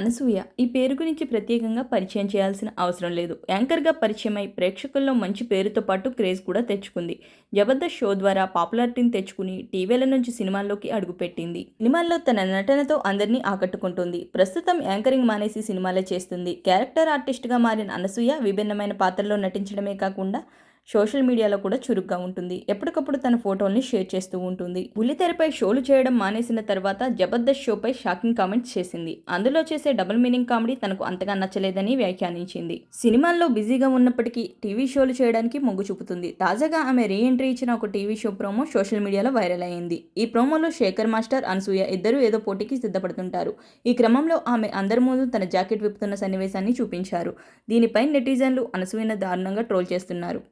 అనసూయ ఈ పేరు గురించి ప్రత్యేకంగా పరిచయం చేయాల్సిన అవసరం లేదు. యాంకర్గా పరిచయమై ప్రేక్షకుల్లో మంచి పేరుతో పాటు క్రేజ్ కూడా తెచ్చుకుంది. జబర్దస్త్ షో ద్వారా పాపులారిటీని తెచ్చుకుని టీవీల నుంచి సినిమాల్లోకి అడుగుపెట్టింది. సినిమాల్లో తన నటనతో అందరినీ ఆకట్టుకుంటుంది. ప్రస్తుతం యాంకరింగ్ మానేసి సినిమాలే చేస్తుంది. క్యారెక్టర్ ఆర్టిస్ట్గా మారిన అనసూయ విభిన్నమైన పాత్రలో నటించడమే కాకుండా సోషల్ మీడియాలో కూడా చురుగ్గా ఉంటుంది. ఎప్పటికప్పుడు తన ఫోటోల్ని షేర్ చేస్తూ ఉంటుంది. బుల్లితెరపై షోలు చేయడం మానేసిన తర్వాత జబర్దస్త్ షోపై షాకింగ్ కామెంట్స్ చేసింది. అందులో చేసే డబుల్ మీనింగ్ కామెడీ తనకు అంతగా నచ్చలేదని వ్యాఖ్యానించింది. సినిమాల్లో బిజీగా ఉన్నప్పటికీ టీవీ షోలు చేయడానికి మొగ్గు చూపుతుంది. తాజాగా ఆమె రీ ఎంట్రీ ఇచ్చిన ఒక TV show promo social media viral అయింది. ఈ ప్రోమోలో శేఖర్ మాస్టర్ అనసూయ ఇద్దరు ఏదో పోటీకి సిద్ధపడుతుంటారు. ఈ క్రమంలో ఆమె అందరి ముందు తన జాకెట్ విప్పుతున్న సన్నివేశాన్ని చూపించారు. దీనిపై నెటిజన్లు అనసూయను దారుణంగా ట్రోల్ చేస్తున్నారు.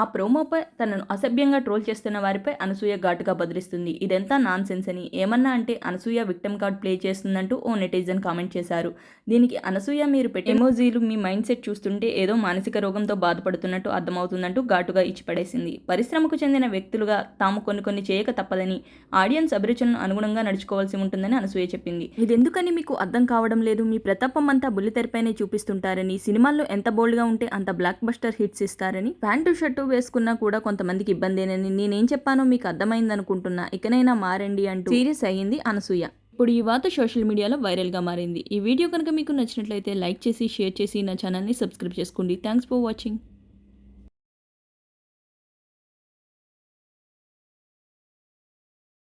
ఆ ప్రోమోపై తనను అసభ్యంగా ట్రోల్ చేస్తున్న వారిపై అనసూయ ఘాటుగా బదిలిస్తుంది. ఇదంతా నాన్ సెన్స్ అని. ఏమన్నా అంటే అనసూయ విక్టమ్ కార్డ్ ప్లే చేస్తుందంటూ ఓ నెటిజన్ కామెంట్ చేశారు. దీనికి అనసూయ మీరు పెట్టే ఎమోజీలు మీ మైండ్ సెట్ చూస్తుంటే ఏదో మానసిక రోగంతో బాధపడుతున్నట్టు అర్థమవుతుందంటూ ఘాటుగా ఇచ్చిపడేసింది. పరిశ్రమకు చెందిన వ్యక్తులుగా తాము కొన్ని కొన్ని చేయక తప్పదని ఆడియన్స్ అభిరుచులను అనుగుణంగా నడుచుకోవాల్సి ఉంటుందని అనసూయ చెప్పింది. ఇదెందుకని మీకు అర్థం కావడం లేదు? మీ ప్రతాపం అంతా బుల్లితెరపైనే చూపిస్తుంటారని సినిమాల్లో ఎంత బోల్డ్గా ఉంటే అంత బ్లాక్ బస్టర్ హిట్స్ ఇస్తారని. ప్యాంటు షర్టు వేసుకున్నా కూడా కొంతమందికి ఇబ్బందేనని నేనేం చెప్పానో మీకు అర్థమైందనుకుంటున్నా. ఇకనైనా మారండి అంటూ సీరియస్ అయ్యింది అనసూయ. ఇప్పుడు ఈ వార్త సోషల్ మీడియాలో వైరల్గా మారింది. ఈ వీడియో కనుక మీకు నచ్చినట్లయితే లైక్ చేసి షేర్ చేసి నా ఛానల్ని సబ్స్క్రైబ్ చేసుకోండి. Thanks for watching.